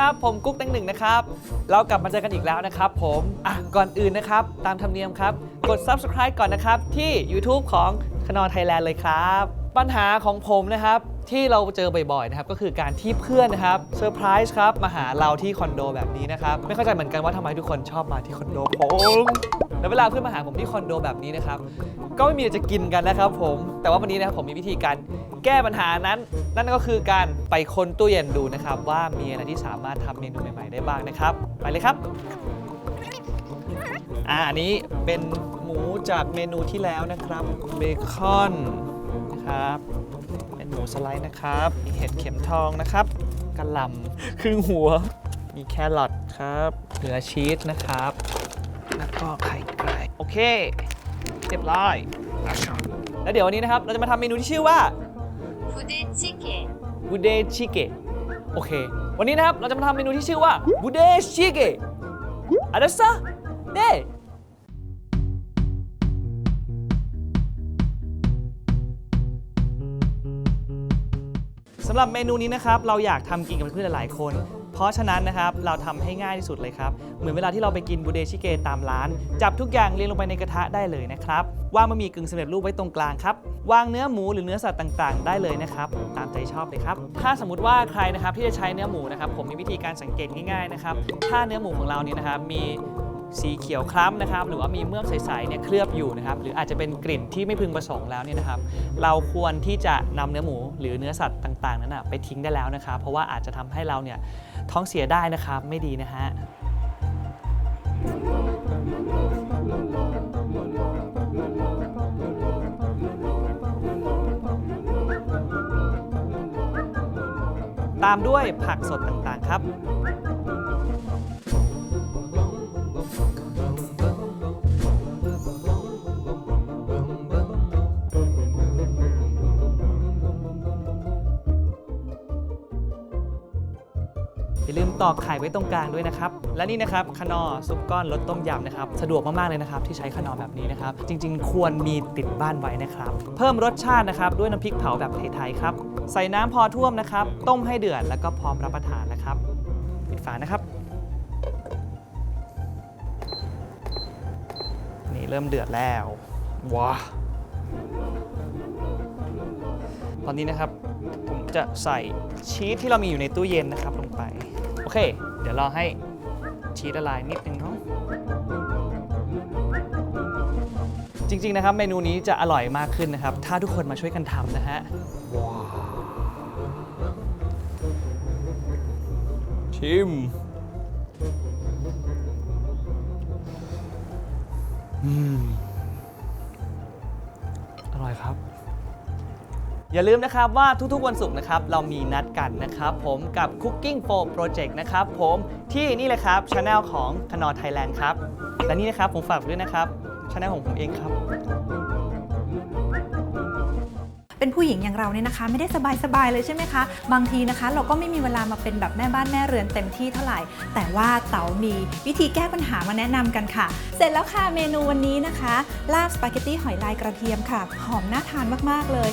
ครับ ผมกุ๊กแตงหนึ่งนะครับ เรากลับมาเจอกันอีกแล้วนะครับผมอะก่อนอื่นนะครับ ตามธรรมเนียมครับ กด subscribe ก่อนนะครับ ที่ YouTube ของคนอไทยแลนด์เลยครับ ปัญหาของผมนะครับ ที่เราเจอบ่อยๆนะครับ ก็คือการที่เพื่อนนะครับเซอร์ไพรส์ครับ มาหาเราที่คอนโดแบบนี้นะครับ ไม่เข้าใจเหมือนกันว่าทำไมทุกคนชอบมาที่คอนโดผม แล้วเวลาเพื่อนมาหาผมที่คอนโดแบบนี้นะครับ ก็ไม่มีอะไรจะกินกันนะครับผม แต่ว่าวันนี้นะครับผมมีวิธีการแก้ปัญหานั้น นั่นก็คือการไปค้นตู้เย็นดูนะครับ ว่ามีอะไรที่สามารถทำเมนูใหม่ๆได้บ้างนะครับ ไปเลยครับ อ่าอันนี้เป็นหมูจากเมนูที่แล้วนะครับเบคอนนะครับเป็นหมูสไลด์นะครับมีเห็ดเข็มทองนะครับกระหล่ำครึ่งหัวมีแครอทครับเนื้อชีสนะครับ แล้วก็ไข่ไก่โอเคเรียบร้อยแล้วเดี๋ยววันนี้นะครับเราจะมาทำเมนูที่ชื่อว่าบูเดชิเกะบูเดชิเกะโอเค วันนี้นะครับเราจะมาทำเมนูที่ชื่อว่าบูเดชิเกะอะไรซะเน่สำหรับเมนูนี้นะครับ เราอยากทำกินกับเพื่อนหลายๆคน ราะฉะนั้นนะครับเราทำให้ง่ายที่สุดเลยครับ เหมือนเวลาที่เราไปกินบูเดชิเกะตามร้าน จับทุกอย่างเรียงลงไปในกระทะได้เลยนะครับวางบะหมี่กึ่งสำเร็จรูปไว้ตรงกลางครับวางเนื้อหมูหรือเนื้อสัตว์ต่างๆ ได้เลยนะครับตามใจชอบเลยครับถ้าสมมติว่าใครนะครับที่จะใช้เนื้อหมูนะครับผมมีวิธีการสังเกตง่ายๆนะครับถ้าเนื้อหมูของเราเนี่ยนะครับมี สีเขียวคล้ำนะครับ หรือว่ามีเมือกใสๆเนี่ยเคลือบอยู่นะครับ หรืออาจจะเป็นกลิ่นที่ไม่พึงประสงค์แล้วเนี่ยนะครับ เราควรที่จะนำเนื้อหมูหรือเนื้อสัตว์ต่างๆนั้นนะไปทิ้งได้แล้วนะครับ เพราะว่าอาจจะทำให้เราเนี่ยท้องเสียได้นะครับไม่ดีนะฮะตามด้วยผักสดต่างๆครับ อย่าลืมตอกไข่ไว้ตรงกลางด้วยนะครับ และนี่นะครับคนอซุปก้อนรสต้มยำนะครับ สะดวกมาก ๆ เลยนะครับ ที่ใช้คนอแบบนี้นะครับ จริง ๆ ควรมีติดบ้านไว้นะครับ เพิ่มรสชาตินะครับด้วยน้ำพริกเผาแบบไทยๆครับ ใส่น้ำพอท่วมนะครับ ต้มให้เดือดแล้วก็พร้อมรับประทานนะครับ ปิดฝานะครับนี่เริ่มเดือดแล้วว้าตอนนี้นะครับผมจะใส่ชีสที่เรามีอยู่ในตู้เย็นนะครับลงไป เค เดี๋ยวรอให้ชีสละลายนิดนึงเนาะจริง ๆ นะครับ เมนูนี้จะอร่อยมากขึ้นนะครับ ถ้าทุกคนมาช่วยกันทำนะฮะว้าวชิมอืม อย่าลืมนะครับว่าทุกๆวันศุกร์นะครับเรามีนัดกันนะครับผมกับ Cooking for Project นะครับผมที่นี่เลยครับช anel ของคนอไทยแลนด์ครับ และนี่นะครับผมฝากด้วยนะครับช anel ของผมเองครับ เป็นผู้หญิงอย่างเราเนี่ยนะคะ ไม่ได้สบายๆเลยใช่ไหมคะ บางทีนะคะ เราก็ไม่มีเวลามาเป็นแบบแม่บ้านแม่เรือนเต็มที่เท่าไหร่ แต่ว่าเต๋ามีวิธีแก้ปัญหามาแนะนำกันค่ะ เสร็จแล้วค่ะเมนูวันนี้นะคะลาบสปาเกตตี้หอยลายกระเทียมค่ะหอมน่าทานมากๆเลย